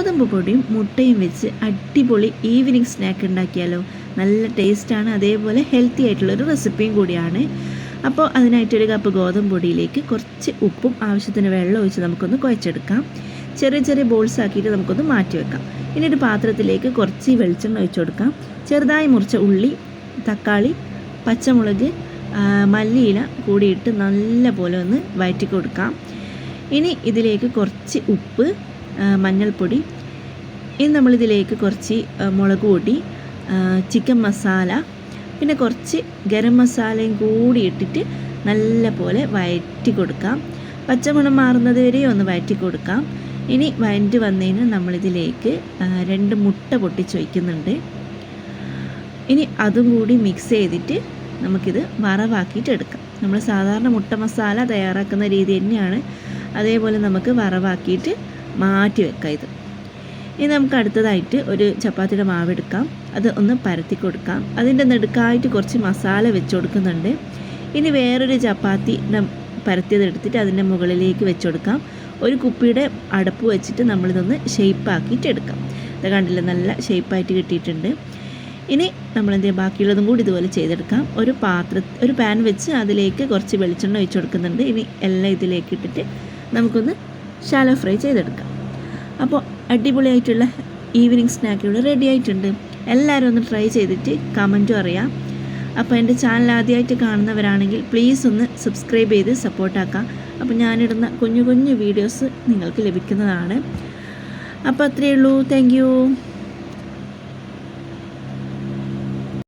ഗോതമ്പ് പൊടിയും മുട്ടയും വെച്ച് അടിപൊളി ഈവനിങ് സ്നാക്ക് ഉണ്ടാക്കിയാലോ? നല്ല ടേസ്റ്റാണ് അതേപോലെ ഹെൽത്തി ആയിട്ടുള്ളൊരു റെസിപ്പിയും കൂടിയാണ്. അപ്പോൾ അതിനായിട്ടൊരു കപ്പ് ഗോതമ്പ് പൊടിയിലേക്ക് കുറച്ച് ഉപ്പും ആവശ്യത്തിന് വെള്ളം ഒഴിച്ച് നമുക്കൊന്ന് കുഴച്ചെടുക്കാം. ചെറിയ ചെറിയ ബോൾസ് ആക്കിയിട്ട് നമുക്കൊന്ന് മാറ്റി വെക്കാം. ഇനി ഒരു പാത്രത്തിലേക്ക് കുറച്ച് വെളിച്ചെണ്ണ ഒഴിച്ചു കൊടുക്കാം. ചെറുതായി മുറിച്ച ഉള്ളി തക്കാളി പച്ചമുളക് മല്ലിയില കൂടിയിട്ട് നല്ല പോലെ ഒന്ന് വഴറ്റി കൊടുക്കാം ഇനി ഇതിലേക്ക് കുറച്ച് ഉപ്പ് മഞ്ഞൾപ്പൊടി. ഇനി നമ്മളിതിലേക്ക് കുറച്ച് മുളക് പൊടി ചിക്കൻ മസാല പിന്നെ കുറച്ച് ഗരം മസാലയും കൂടി ഇട്ടിട്ട് നല്ല പോലെ വഴറ്റി കൊടുക്കാം. പച്ചമണം മാറുന്നത് വരെ ഒന്ന് വയറ്റി കൊടുക്കാം. ഇനി വഴറ്റി വന്നതിന് നമ്മളിതിലേക്ക് രണ്ട് മുട്ട പൊട്ടിച്ച് വയ്ക്കുന്നുണ്ട് ഇനി അതും കൂടി മിക്സ് ചെയ്തിട്ട് നമുക്കിത് വറവാക്കിയിട്ട് എടുക്കാം. നമ്മൾ സാധാരണ മുട്ട മസാല തയ്യാറാക്കുന്ന രീതി തന്നെയാണ്. അതേപോലെ നമുക്ക് വറവാക്കിയിട്ട് മാറ്റി വെക്കാം ഇത്. ഇനി നമുക്ക് അടുത്തതായിട്ട് ഒരു ചപ്പാത്തിയുടെ മാവ് എടുക്കാം. അത് ഒന്ന് പരത്തി കൊടുക്കാം. അതിന്റെ നെടുക്കായിട്ട് കുറച്ച് മസാല വെച്ച് കൊടുക്കുന്നുണ്ട്. ഇനി വേറൊരു ചപ്പാത്തി പരത്തിയത് എടുത്തിട്ട് അതിന്റെ മുകളിലേക്ക് വെച്ച് കൊടുക്കാം. ഒരു കുപ്പിയുടെ അടപ്പ് വെച്ചിട്ട് നമ്മളിതൊന്ന് ഷേപ്പാക്കിയിട്ട് എടുക്കാം. അത് കണ്ടില്ല? നല്ല ഷേപ്പായിട്ട് കിട്ടിയിട്ടുണ്ട്. ഇനി നമ്മളെന്ത് ചെയ്യുക ബാക്കിയുള്ളതും കൂടി ഇതുപോലെ ചെയ്തെടുക്കാം. ഒരു പാത്ര ഒരു പാൻ വെച്ച് അതിലേക്ക് കുറച്ച് വെളിച്ചെണ്ണ ഒഴിച്ച് കൊടുക്കുന്നുണ്ട്. ഇനി എല്ലാം ഇതിലേക്ക് ഇട്ടിട്ട് നമുക്കൊന്ന് ഷാലോ ഫ്രൈ ചെയ്തെടുക്കാം. അപ്പോൾ അടിപൊളിയായിട്ടുള്ള ഈവനിങ് സ്നാക്ക് ഇവിടെ റെഡി ആയിട്ടുണ്ട്. എല്ലാവരും ഒന്ന് ട്രൈ ചെയ്തിട്ട് കമന്റും അറിയാം. അപ്പോൾ എന്റെ ചാനൽ ആദ്യമായിട്ട് കാണുന്നവരാണെങ്കിൽ പ്ലീസ് ഒന്ന് സബ്സ്ക്രൈബ് ചെയ്ത് സപ്പോർട്ടാക്കാം അപ്പോൾ ഞാനിടുന്ന കുഞ്ഞു കുഞ്ഞു വീഡിയോസ് നിങ്ങൾക്ക് ലഭിക്കുന്നതാണ്. അപ്പോൾ അത്രയേ ഉള്ളൂ. താങ്ക്